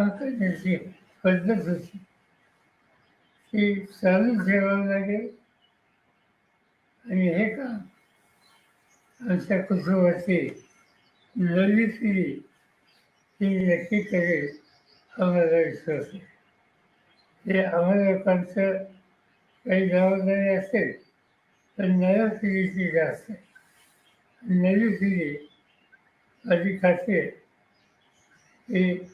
करण्याची पद्धत होती. ती चालू ठेवावं लागेल. आणि हे काम आमच्या कुटुंबाची नवी पिढी ही नक्की करेल आम्हाला विश्वास आहे. हे आम्हा लोकांचं काही जबाबदारी असेल पण नव्या पिढीची जास्त आहे. नवी पिढी अधिक खाते. हे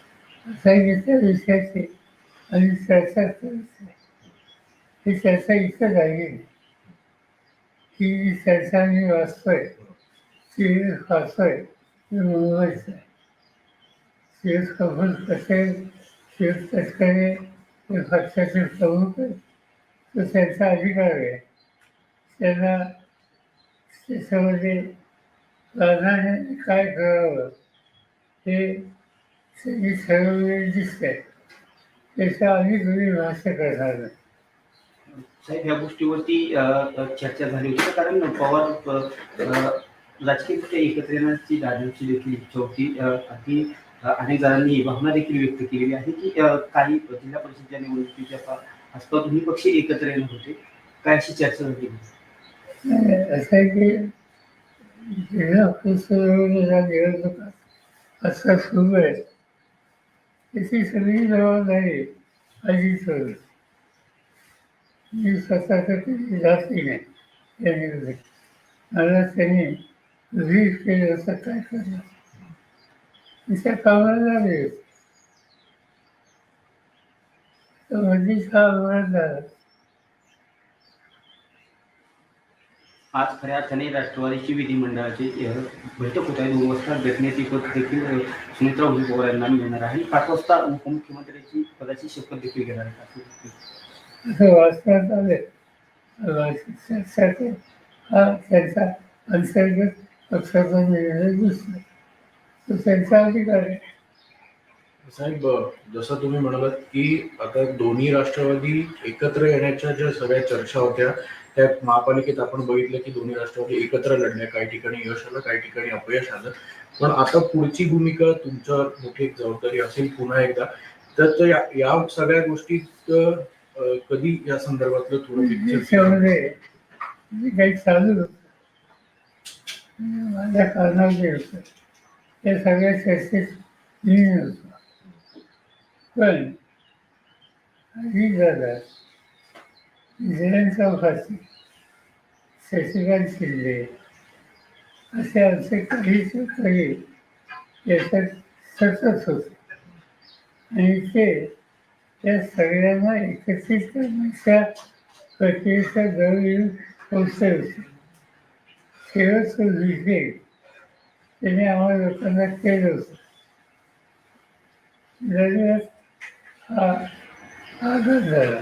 सांगितल्या विषयाचे आणि चर्चा करायची ही चर्चा इथं झाली की जी चर्चा मी वाचतोय सिरियस वाचतोय ते मुंबईच आहे सिरियस कपूर कसे सिरियस तस्करे हे पक्षाचे प्रमुख आहेत तो त्यांचा अधिकार आहे त्यांना त्याच्यामध्ये प्राधान्याने काय करावं हे त्यांनी ठरवलेले दिसतंय त्याच्या आम्ही तुम्ही भाष्य करणार नाही. साहेब ह्या गोष्टीवरती चर्चा झाली होती? कारण पवार राजकीयदृष्ट्या एकत्र येण्याची दादांची देखील इच्छा होती. अगदी अनेक जणांनी भावना देखील व्यक्त केलेली आहे की काही जिल्हा परिषदच्या निवडणुकीच्या आसपास दोन्ही पक्ष एकत्र येणार होते. काय अशी चर्चा झाली? असं आहे की जिल्हा निवडणुका आता सुरू आहेत त्याची सगळी जबाबदारी अजित मी स्वतः कधी जातही नाही. या निवडणुकीत मला त्यांनी रीड केलं असं काय करणार? त्या कामाला लागले. तर मध्येच हा अपघात झाला आज खऱ्या अर्थाने राष्ट्रवादीची विधिमंडळाची बैठक होत आहे. दोन वाजता घटनेची पद देखील सुमित्रा उभी पवार यांना मिळणार आहे. आणि पाच वाजता उपमुख्यमंत्र्याची पदाची शपथ देखील घेणार आहे असं असं वाचण्यात आले चर्चाचे हा त्यांचा अंतर्गत पक्षाचा निर्णय दिसतो तो त्यांचा अधिकार आहे. साहेब जसं तुम्ही म्हणालात की आता दोन्ही राष्ट्रवादी एकत्र येण्याच्या ज्या सगळ्या चर्चा होत्या त्या महापालिकेत आपण बघितलं की दोन्ही राष्ट्रवादी एकत्र लढल्या काही ठिकाणी यश आलं काही ठिकाणी अपयश आलं. पण आता पुढची भूमिका तुमच्यावर मोठी एक जबाबदारी असेल पुन्हा एकदा. तर तो या या सगळ्या गोष्टीत कधी या संदर्भातलं थोडं काही चालू माझ्या कारणावर जे होतं. त्या सगळ्या चर्चेत होतो पण ही झाला जयंत चौकाशी शशिकांत शिंदे असे आमचे काही काही याच्यात सतत होते. आणि ते त्या सगळ्यांना एकत्रित करण्याच्या प्रक्रियेचा जवळ पोचले होते. शेवटचं विषय त्याने आम्हाला लोकांना केलं होतं. लगेच हा आदर झाला.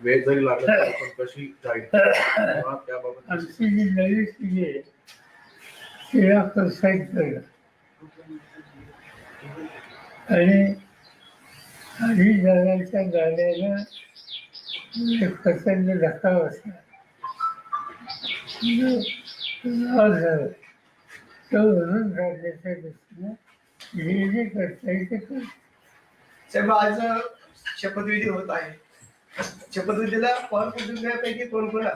वेळ जरी लागला तरी पण कशी जाईल? तेव्हा त्याबाबत आमची जी नवी पिढी आहे तिला प्रोत्साहित करणं आणि आधी जगाच्या गाड्याला एक प्रचंड धक्का बसला झाला तो भरून काढण्याच्या दृष्टीनं जे जे करता येईल ते करतो साहेब आज शपथविधी होत आहे. शपथविधीला पवार कुटुंबियापैकी कोण कोण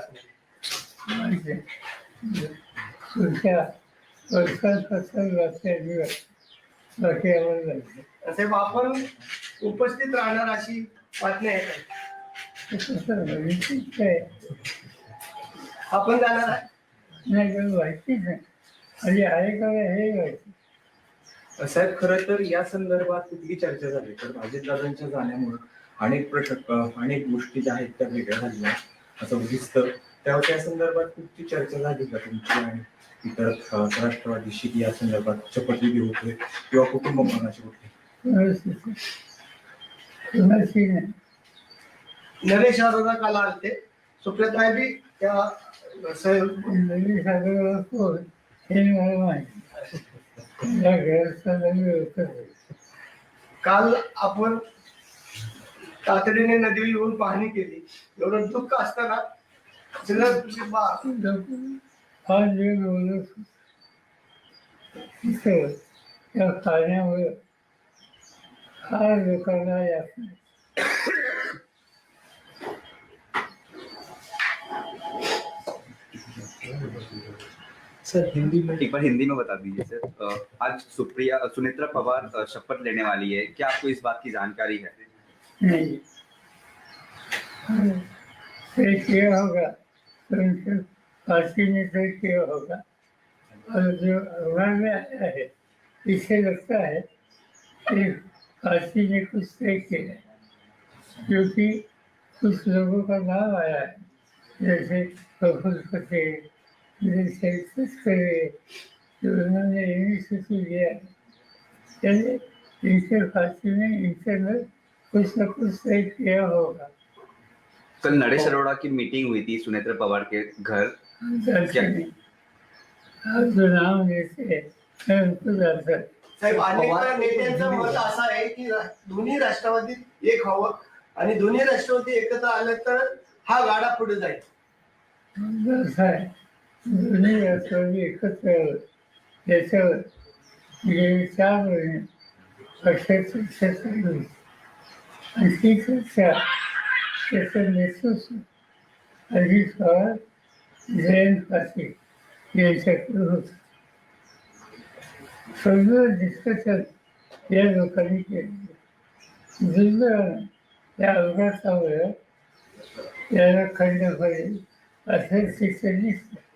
माहिती आम्हाला जायचं. साहेब आपण उपस्थित राहणार अशी बातमी आहे आपण जाणार नाही काही माहितीच नाही आणि आहे का हे माहिती साहेब खरं तर या संदर्भात कुठली चर्चा झाली? तर अजितदादांच्या जाण्यामुळे. अनेक प्रश्न अनेक गोष्टी ज्या आहेत त्या वेगळ्या झाल्या असं दिसतं. त्या त्या संदर्भात कुठची चर्चा झाली का तुमची? आणि इतर राष्ट्रवादीशी या संदर्भात शपथविधी होते किंवा कुटुंब मनाची कुठली नाही नरेश अरोरा काल आलते. सुप्रिया बी त्या कोण हे मला माहिती होतं काल आपण तातडीने नदीवर येऊन पाहणी केली. एवढं दुःख असताना सर, हिंदी में एक बार हिंदी में बता दीजिए, सर। आज सुप्रिया सुनेत्रा पवार शपथ लेने वाली है। क्या आपको इस बात की जानकारी है? नहीं तय किया होगा तो उनके पार्टी ने तय किया होगा और जो अखबार में आया है इसे लगता है कि पार्टी ने कुछ तय किया है क्योंकि कुछ लोगों का नाम आया है जैसे प्रफुल्ल पटेल जैसे तस्करे जो उन्होंने इनिशिएटिव लिया है चलिए इनके पार्टी ने इनके में कुछ न कुछ तय किया होगा। कल नरेश अरोड़ा की मीटिंग हुई थी सुनेत्रा पवार के घर। हूँ। साहेब नेत्यांचं मत असं आहे की रा- दोन्ही राष्ट्रवादीत एक व्हावं आणि दोन्ही राष्ट्रवादी एकत्र आलं तर हा गाडा पुढे जाईल. असं आहे दोन्ही राष्ट्रवादी एकत्र आलं. याच्यावर गेली चार महिने पक्षात चर्चा चालू होती आणि ती चर्चा त्याचं नेतृत्व अजित पवार जयंत पाटील यांच्याकडे होतं. सगळं डिस्कशन या लोकांनी केलं दुर्दैवानं त्या अपघातामुळे याला खंड पडेल असं शिक्षण दिसतं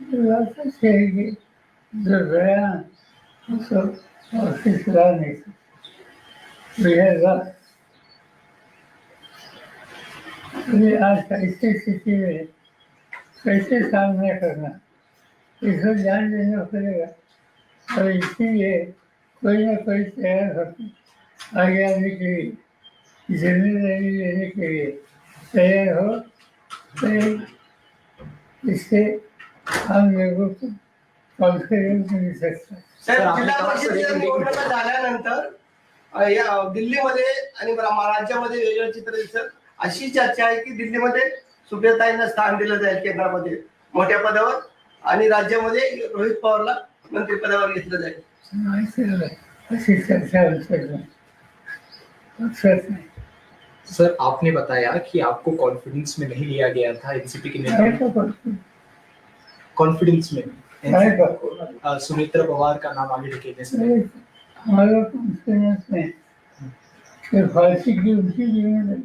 की जो गया उसको ऑफिस लाने मिलेगा आज ऐसी स्थिति में कैसे सामना करना इसको ध्यान देना पड़ेगा और इसीलिए कोई ना कोई तैयार होकर आगे आने के लिए जिम्मेदारी लेने के लिए तैयार हो तो इससे साहेब जिल्हा परिषदेच्या निवडणुका झाल्यानंतर या दिल्लीमध्ये आणि राज्यामध्ये वेगळं चित्र दिसत. अशी चर्चा आहे की दिल्लीमध्ये सुप्रियाताईंना स्थान दिलं जाईल केंद्रामध्ये मोठ्या पदावर आणि राज्यामध्ये रोहित पवारला मंत्रिपदावर घेतलं जाईल. अशी चर्चा सर आपने बताया कि आपको कॉन्फिडेंस में नहीं लिया गया था एनसीपी के नेता कॉन्फिडेंस में। सुमित्रा पवार का नाम आगे ढकेलने से अरे, हमारा कॉन्फिडेंस नहीं कि फांसी की उनकी जिम्मेदारी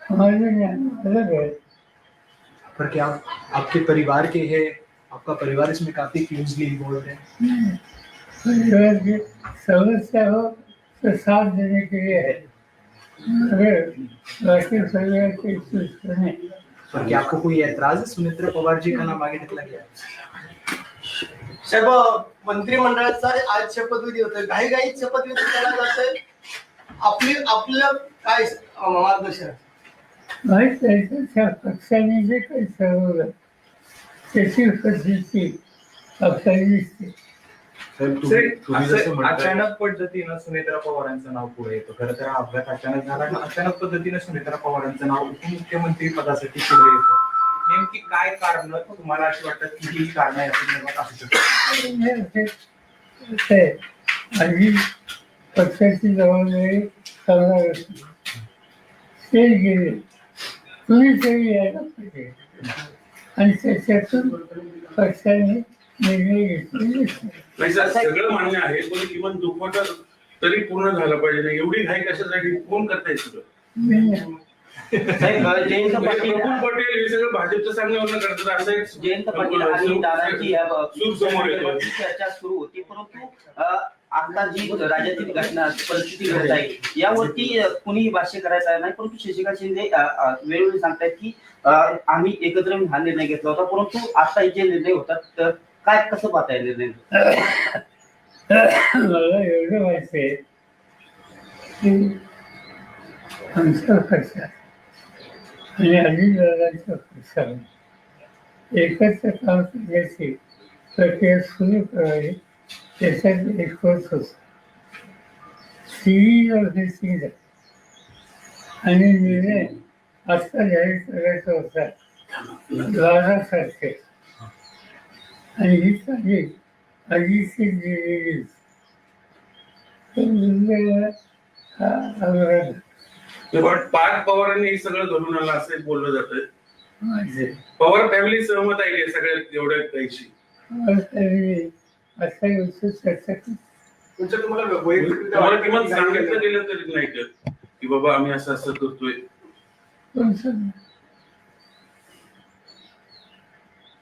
हमारे ज्ञान अलग है। पर क्या आपके परिवार के हैं? आपका परिवार इसमें काफी क्लोजली इन्वॉल्व है। परिवार की समस्या हो तो साथ देने के लिए है। अगर बाकी परिवार के कुछ पर क्या आपको कोई ऐतराज है सुमित्रा पवार जी का नाम आगे निकला गया साहेब मंत्रिमंडळाचा आज शपथविधी होतोय. घाई घाईत शपथविधी केला जातोय. आपली आपलं काय मार्गदर्शन? त्या पक्षाने जे काही ठरवलं त्याची आपल्याला दिसते साहेब तुम्ही तुम्ही जसं असं अचानक पद्धतीनं सुनेत्रा पवारांचं नाव पुढे येतं. खरं तर हा अपघात अचानक झाला आणि अचानक पद्धतीनं सुनेत्रा पवारांचं नाव उपमुख्यमंत्री पदासाठी पुढे येतं. नेमकी काय कारण तुम्हाला अशी वाटतात की ही कारण या संदर्भात असू शकतात? ते आधी पक्षाची जबाबदारी करणार असते. ते गेले. तुम्ही तरी यायला पाहिजे. आणि त्याच्यातून पक्षाने. नाही सर सगळं मान्य आहे पण किमान दुखवटा तरी पूर्ण झाला पाहिजे ना एवढी घाई कशासाठी कोण करताय सगळं. साहेब जयंत म्हणजे पाटील पटेल हे सगळं भाजपच्या सांगण्यावरून करतात असं एक जयंत पाटील आणि दादांची या सूर समोर येते. चर्चा सुरू होती परंतु अ, आता जी राज्यातील घटना परिस्थिती घडत आहे यावरती अ, कुणीही भाष्य करायचं नाही परंतु शशिकांत शिंदे अ, अ, वेळोवेळी सांगतायत की अ, आम्ही एकत्र येऊन हा निर्णय घेतला होता परंतु आता जे निर्णय होतात तर काय कसं पाहताय निर्णय? मला एवढं माहिती आहे की आणि अजितदादांच्या पक्षाने एकत्र काम करण्याची प्रक्रिया सुरू करावी त्याच्यात एक होत. होत सिरीज ऑफ थिंग आणि निर्णय आत्ता जाहीर करायचा होता. द्वारासारखे आणि ही चांगली अजितची दिलेली पण पार्थ पवारांनी हे सगळं घडून आलं असं बोललं जातं पवार फॅमिली सहमत आहे का सगळ्या एवढ्या अर्थाने असा गोष्ट चर्चा. तुमच्या तुम्हाला किमान सांगितलं? गेलं तरी नाही की बाबा आम्ही असं असं करतोय पण सर,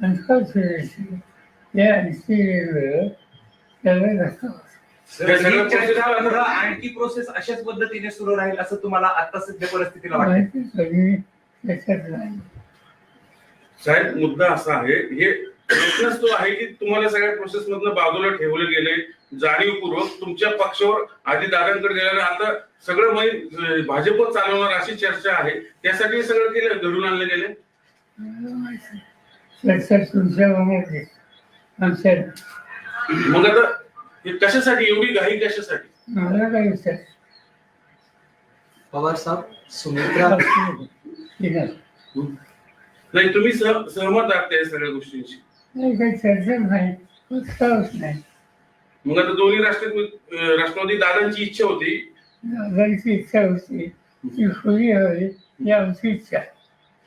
अनफॉर्च्युनेटली या त्याला धक्का ही आणखी प्रोसेस अशाच पद्धतीने सुरू राहील असं तुम्हाला आता सध्या परिस्थितीला वाटतं माहिती कधी त्याच्यात नाही साहेब मुद्दा असा आहे हे प्रश्नच तो आहे की तुम्हाला सगळ्या प्रोसेस मधनं बाजूला ठेवले गेले जाणीवपूर्वक तुमच्या पक्षावर आधी दादांकडे गेल्याने आता सगळं म्हणजे भाजप चालवणार अशी चर्चा आहे त्यासाठी सगळं केलं घडून आणले गेले चर्चा तुमच्या आहे. आमच्या मग आता हे कशासाठी? एवढी घाई कशासाठी? मला काय विचार पवार साहब सुमित्रा. नाही नाही तुम्ही सह- सहमत आहात त्या सगळ्या गोष्टींशी. नाही, काही चर्चा नाही. उत्साहच नाही. मग आता दोन्ही राष्ट्रवादी अं, राष्ट्रवादी दादांची इच्छा होती. दादांची इच्छा होती. ती खुली हवी ही आमची इच्छा आहे.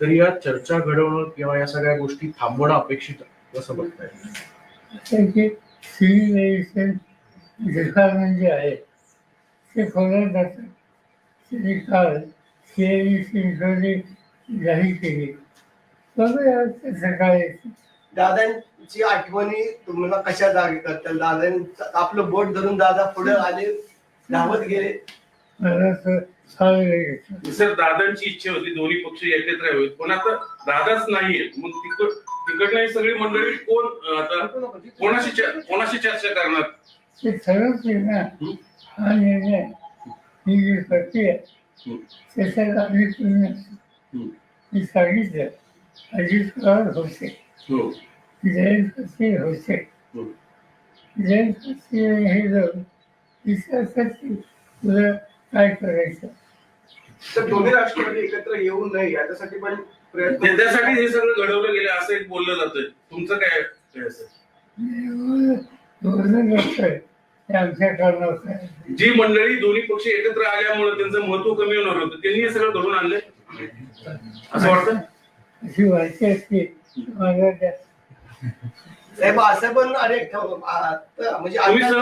तरी या चर्चा घडवणं किंवा या सगळ्या गोष्टी थांबवणं अपेक्षित आहे. कसं बघताय त्याचे सिव्हिलायझेशन डिपार्टमेंट जे आहे ते खोल्यात जातात त्यांनी काल चिंचोली जाहीर केली आहे. दादांची आठवणी तुम्हाला कशा जागी करतात दादांचं आपलं बोट धरून दादा पुढे आले धावत गेले सर दादांची इच्छा होती दोन्ही पक्ष एकत्र यावेत पण आता दादाच नाहीये. मग तिकड तिकडनं ही सगळी मंडळी कोण आता कोणाशी कोणाशी चर्चा करणार? ते ठरवते ना. हा निर्णय ही जी प्रक्रिया हम्म. त्याच्यात आम्ही हम्म. मी सांगितलं. अजित पवार होते. हो. जयंत पाटील होते. हम्म. जयंत पाटील हे जाऊन विचारतात तुला काय करायचं तर दोन्ही राष्ट्रवादी एकत्र येऊ नये याच्यासाठी पण त्या- त्यासाठी हे सगळं घडवलं गेलं असं एक बोललं जातंय. तुमचं काय काय असेल? बोलणं नसतं ते आमच्या कारणावर आहे. जी मंडळी दोन्ही पक्ष एकत्र आल्यामुळे त्यांचं महत्त्व कमी होणार होतं त्यांनी हे सगळं घडून आणलंय? असं वाटतं अशी माहिती असते. मला साहेब असं पण आ- म्हणजे अंदाज-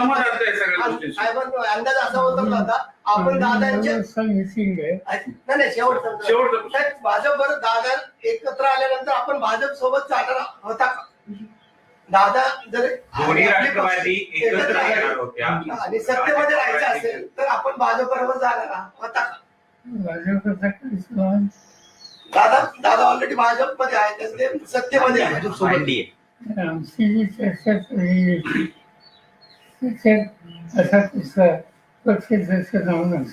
असा होता दादा आपण दादांच्या नाही. साहेब भाजप बरोबर दादा एकत्र आल्यानंतर आपण भाजप सोबत चालणार होता का? दादा जर दोन्ही राष्ट्रवादी पक्ष एकत्र आले येणार होत्या. आणि सत्तेमध्ये राहायचं असेल तर आपण भाजप बरोबर जाणार होता का? दादा दादा ऑलरेडी भाजपमध्ये आहे सत्तेमध्ये आहे. आमची जी चर्चा झालेली होती त्याच्यात असा कुठला पक्ष त्याचं जाऊन